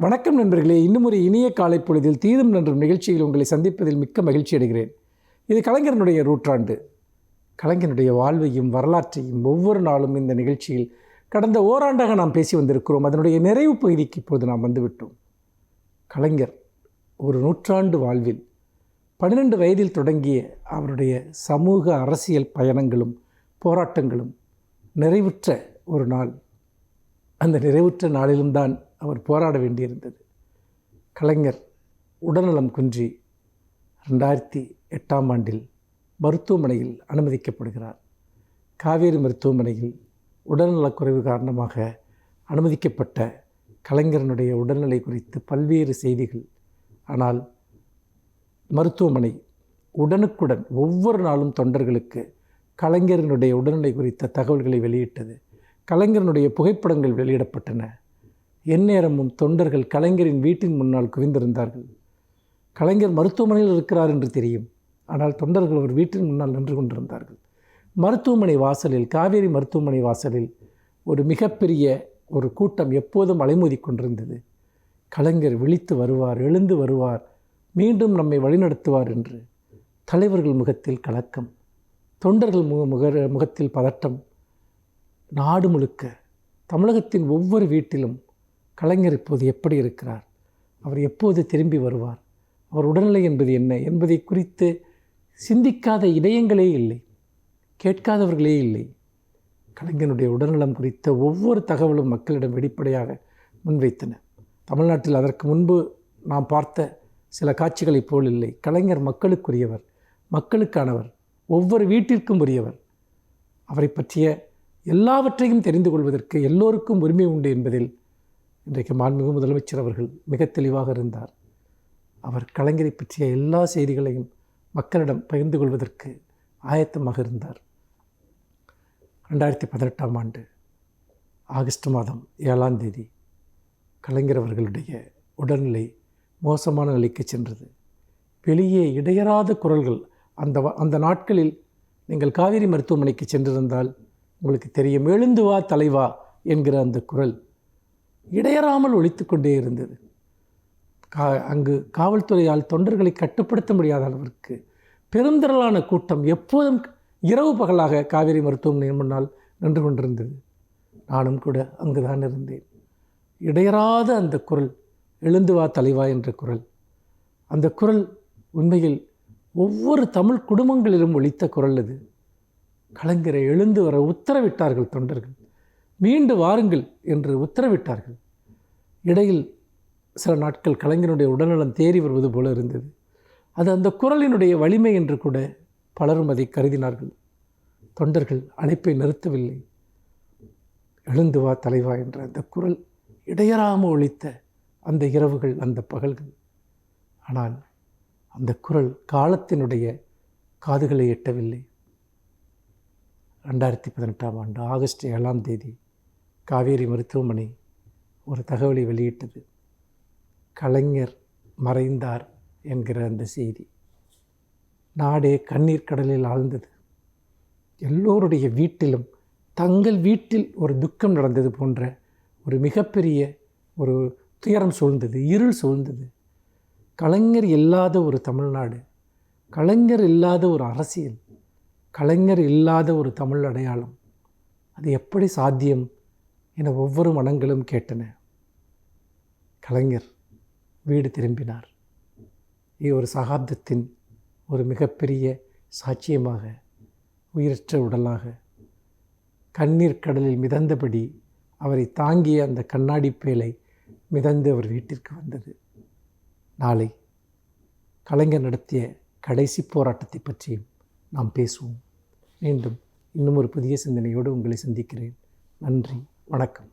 வணக்கம் நண்பர்களே இன்னும் ஒரு இனிய காலை பொழுதில் தீதும் நன்றும் நிகழ்ச்சியில் உங்களை சந்திப்பதில் மிக்க மகிழ்ச்சி அடைகிறேன். இது கலைஞரனுடைய நூற்றாண்டு. கலைஞனுடைய வாழ்வையும் வரலாற்றையும் ஒவ்வொரு நாளும் இந்த நிகழ்ச்சியில் கடந்த ஓராண்டாக நாம் பேசி வந்திருக்கிறோம். அதனுடைய நிறைவு பகுதிக்கு இப்போது நாம் வந்துவிட்டோம். கலைஞர் ஒரு நூற்றாண்டு வாழ்வில் பன்னிரெண்டு வயதில் தொடங்கிய அவருடைய சமூக அரசியல் பயணங்களும் போராட்டங்களும் நிறைவுற்ற ஒரு நாள். அந்த நிறைவுற்ற நாளிலும் தான் அவர் போராட வேண்டியிருந்தது. கலைஞர் உடல்நலம் குன்றி ரெண்டாயிரத்தி எட்டாம் ஆண்டில் மருத்துவமனையில் அனுமதிக்கப்படுகிறார். காவேரி மருத்துவமனையில் உடல்நலக்குறைவு காரணமாக அனுமதிக்கப்பட்ட கலைஞரனுடைய உடல்நிலை குறித்து பல்வேறு செய்திகள். ஆனால் மருத்துவமனை உடனுக்குடன் ஒவ்வொரு நாளும் தொண்டர்களுக்கு கலைஞரனுடைய உடல்நிலை குறித்த தகவல்களை வெளியிட்டது. கலைஞரனுடைய புகைப்படங்கள் வெளியிடப்பட்டன. எந்நேரமும் தொண்டர்கள் கலைஞரின் வீட்டின் முன்னால் குவிந்திருந்தார்கள். கலைஞர் மருத்துவமனையில் இருக்கிறார் என்று தெரியும். ஆனால் தொண்டர்கள் அவர் வீட்டின் முன்னால் நின்று கொண்டிருந்தார்கள். மருத்துவமனை வாசலில் காவேரி மருத்துவமனை வாசலில் ஒரு மிகப்பெரிய ஒரு கூட்டம் எப்போதும் அலைமோதி கொண்டிருந்தது. கலைஞர் விழித்து வருவார் எழுந்து வருவார் மீண்டும் நம்மை வழிநடத்துவார் என்று. தலைவர்கள் முகத்தில் கலக்கம் தொண்டர்கள் முக முக முகத்தில் பதட்டம். நாடு முழுக்க தமிழகத்தின் ஒவ்வொரு வீட்டிலும் கலைஞர் இப்போது எப்படி இருக்கிறார்? அவர் எப்போது திரும்பி வருவார்? அவர் உடல்நிலை என்பது என்ன? என்பதை குறித்து சிந்திக்காத இதயங்களே இல்லை கேட்காதவர்களே இல்லை. கலைஞனுடைய உடல்நலம் குறித்த ஒவ்வொரு தகவலும் மக்களிடம் வெளிப்படையாக முன்வைத்தன. தமிழ்நாட்டில் அதற்கு முன்பு நாம் பார்த்த சில காட்சிகளைப் போல் இல்லை. கலைஞர் மக்களுக்குரியவர் மக்களுக்கானவர் ஒவ்வொரு வீட்டிற்கும் உரியவர். அவரை பற்றிய எல்லாவற்றையும் தெரிந்து கொள்வதற்கு எல்லோருக்கும் உரிமை உண்டு என்பதில் இன்றைக்கு மாண்புமிகு முதலமைச்சர் அவர்கள் மிக தெளிவாக இருந்தார். அவர் கலைஞரை பற்றிய எல்லா செய்திகளையும் மக்களிடம் பகிர்ந்து கொள்வதற்கு ஆயத்தமாக இருந்தார். ரெண்டாயிரத்தி பதினெட்டாம் ஆண்டு ஆகஸ்ட் மாதம் ஏழாம் தேதி கலைஞர் அவர்களுடைய உடல்நிலை மோசமான நிலைக்கு சென்றது. வெளியே இடையறாத குரல்கள் அந்த அந்த நாட்களில் நீங்கள் காவேரி மருத்துவமனைக்கு சென்றிருந்தால் உங்களுக்கு தெரியும் எழுந்து வா தலைவா என்கிற அந்த குரல் இடையறாமல் ஒழித்து கொண்டே இருந்தது. கா அங்கு காவல்துறையால் தொண்டர்களை கட்டுப்படுத்த முடியாத அளவிற்கு பெருந்திரளான கூட்டம் எப்போதும் இரவு பகலாக காவேரி மருத்துவமனை முன்னால் நின்று கொண்டிருந்தது. நானும் கூட அங்கு தான் இருந்தேன். இடையறாத அந்த குரல் எழுந்து வா தலைவா என்ற குரல். அந்த குரல் உண்மையில் ஒவ்வொரு தமிழ் குடும்பங்களிலும் ஒழித்த குரல் அது. கலைஞரை எழுந்து வர உத்தரவிட்டார்கள் தொண்டர்கள். மீண்டு வாருங்கள் என்று உத்தரவிட்டார்கள். இடையில் சில நாட்கள் கலைஞனுடைய உடல்நலம் தேறி வருவது போல இருந்தது. அது அந்த குரலினுடைய வலிமை என்று கூட பலரும் அதை கருதினார்கள். தொண்டர்கள் அழைப்பை நிறுத்தவில்லை. எழுந்து வா தலைவா என்ற அந்த குரல் இடையறாமல் ஒழித்த அந்த இரவுகள் அந்த பகல்கள். ஆனால் அந்த குரல் காலத்தினுடைய காதுகளை எட்டவில்லை. ரெண்டாயிரத்தி பதினெட்டாம் ஆண்டு ஆகஸ்ட் ஏழாம் தேதி காவேரி மருத்துவமனை ஒரு தகவலை வெளியிட்டது. கலைஞர் மறைந்தார் என்கிற அந்த செய்தி. நாடே கண்ணீர் கடலில் ஆழ்ந்தது. எல்லோருடைய வீட்டிலும் தங்கள் வீட்டில் ஒரு துக்கம் நடந்தது போன்ற ஒரு மிகப்பெரிய ஒரு துயரம் சூழ்ந்தது இருள் சூழ்ந்தது. கலைஞர் இல்லாத ஒரு தமிழ்நாடு கலைஞர் இல்லாத ஒரு அரசியல் கலைஞர் இல்லாத ஒரு தமிழ் அடையாளம். அது எப்படி சாத்தியம்? என ஒவ்வொரு மனங்களும் கேட்டன. கலைஞர் வீடு திரும்பினார். இது ஒரு சகாப்தத்தின் ஒரு மிகப்பெரிய சாட்சியமாக உயிரற்ற உடலாக கண்ணீர் கடலில் மிதந்தபடி அவரை தாங்கிய அந்த கண்ணாடி பேலை மிதந்து அவர் வீட்டிற்கு வந்தது. நாளை கலைஞர் நடத்திய கடைசி போராட்டத்தை பற்றியும் நாம் பேசுவோம். மீண்டும் இன்னும் ஒரு புதிய சிந்தனையோடு உங்களை சந்திக்கிறேன். நன்றி. வணக்கம்.